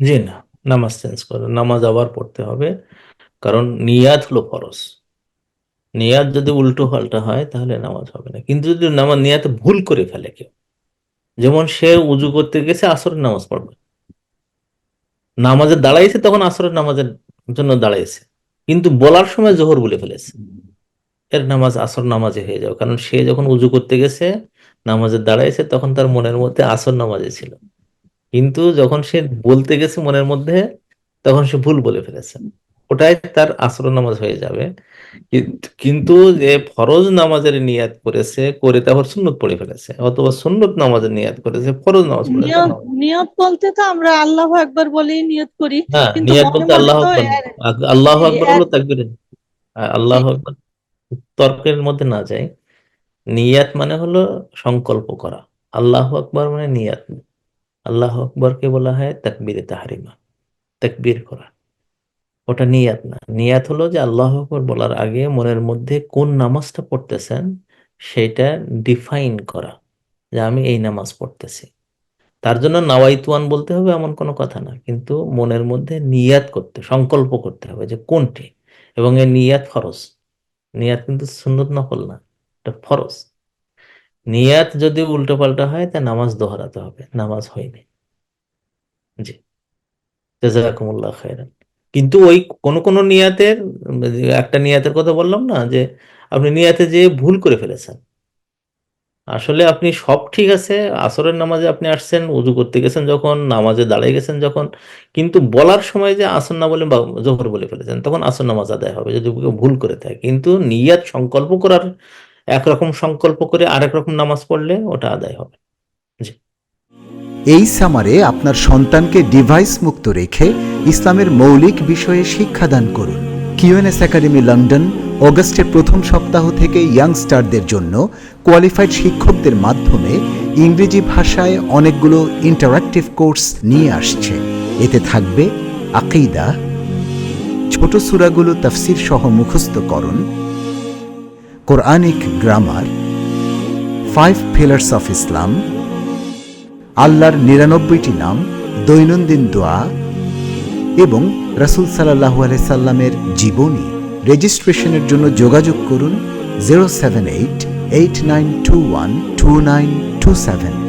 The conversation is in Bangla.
জি না, নামাজ চেঞ্জ করে, নামাজ আবার পড়তে হবে। কারণ নিয়াত হলো ফরজ। নিয়াত যদি উল্টো পাল্টা হয়, তাহলে নামাজ হবে না। কিন্তু যদি নামাজ, নিয়াতে ভুল করে ফেলে কেউ, যেমন সে উজু করতে গেছে, আসরের নামাজ পড়বে। নামাজে দাঁড়াইছে, তখন আসরের নামাজের জন্য দাঁড়াইছে। কিন্তু বলার সময় জোহর বলে ফেলেছে। এর নামাজ আসর নামাজে হয়ে যাবে। কারণ সে যখন উজু করতে গেছে, নামাজে দাঁড়াইছে, তখন তার মনের মধ্যে আসর নামাজে ছিল। কিন্তু যখন সে বলতে গেছে মনের মধ্যে তখন সে ভুল বলে ফেলেছে। ওটাই তার আসর নামাজ হয়ে যাবে। কিন্তু যে ফরজ নামাজের নিয়াত করেছে করে তারপর সুন্নত পড়ে ফেলেছে অথবা সুন্নত নামাজের নিয়াত করেছে ফরজ নামাজ নিয়ত বলতে তো আমরা আল্লাহ আকবার বলেই নিয়ত করি। হ্যাঁ নিয়াত বলতে আল্লাহ আল্লাহ এই আকবার এক- হলো তাকবীর আল্লাহ আকবার। তর্কের মধ্যে না যায় নিয়াত মানে হলো সংকল্প করা। আল্লাহ আকবার মানে নিয়াত। আল্লাহ আকবরকে বলা হয় তাকবীরে তাহারিমা, তাকবীর করা। ওটা নিয়াত না। নিয়াত হলো যে আল্লাহ আকবর বলার আগে মনের মধ্যে কোন নামাজটা পড়তেছেন সেটা ডিফাইন করা যে আমি এই নামাজ পড়তেছি। তার জন্য নাওয়াইতুয়ান বলতে হবে এমন কোনো কথা না, কিন্তু মনের মধ্যে নিয়াত করতে, সংকল্প করতে হবে যে কোনটি। এবং এই নিয়াত ফরজ। নিয়াত কিন্তু সুন্দর নকল না, এটা ফরজ। নিয়াত যদি উল্টো পাল্টা হয়, তা নামাজ দোহরাতে হবে, নামাজ হয়নি। জি। জাজাকুমুল্লাহ খাইরান কিন্তু ওই কোন কোন নিয়াতের, একটা নিয়াতের কথা বললাম না, যে আপনি নিয়াতে যে ভুল করে ফেলেছেন। আসলে আপনি সব ঠিক আছে, আসরের নামাজে আপনি আসছেন, উজু করতে গেছেন যখন, নামাজে দাঁড়িয়ে গেছেন যখন, কিন্তু বলার সময় যে আসর না বলে বা জোহর বলে ফেলেছেন, তখন আসর নামাজ আদায় হবে, যদি ভুল করে থাকে। কিন্তু নিয়াত সংকল্প করার একরকম সংকল্প করে আরেক রকম নামাজ পড়লে ওটা আদায় হবে। এই সামারে আপনার সন্তানকে ডিভাইস মুক্ত রেখে ইসলামের মৌলিক বিষয়ে শিক্ষাদান করুন। কিউএনএস একাডেমি লন্ডন অগস্টের প্রথম সপ্তাহ থেকে ইয়াংস্টারদের জন্য কোয়ালিফাইড শিক্ষকদের মাধ্যমে ইংরেজি ভাষায় অনেকগুলো ইন্টারাক্টিভ কোর্স নিয়ে আসছে। এতে থাকবে আকিদা, ছোট সূরাগুলো তাফসির সহ মুখস্থকরণ Quranic grammar five pillars of Islam আল্লাহর নিরানব্বইটি নাম, দৈনন্দিন দোয়া এবং রাসুল সাল্লাহু আলাইসাল্লামের জীবনী রেজিস্ট্রেশনের জন্য যোগাযোগ করুন zero seven eight eight nine two one two nine two seven.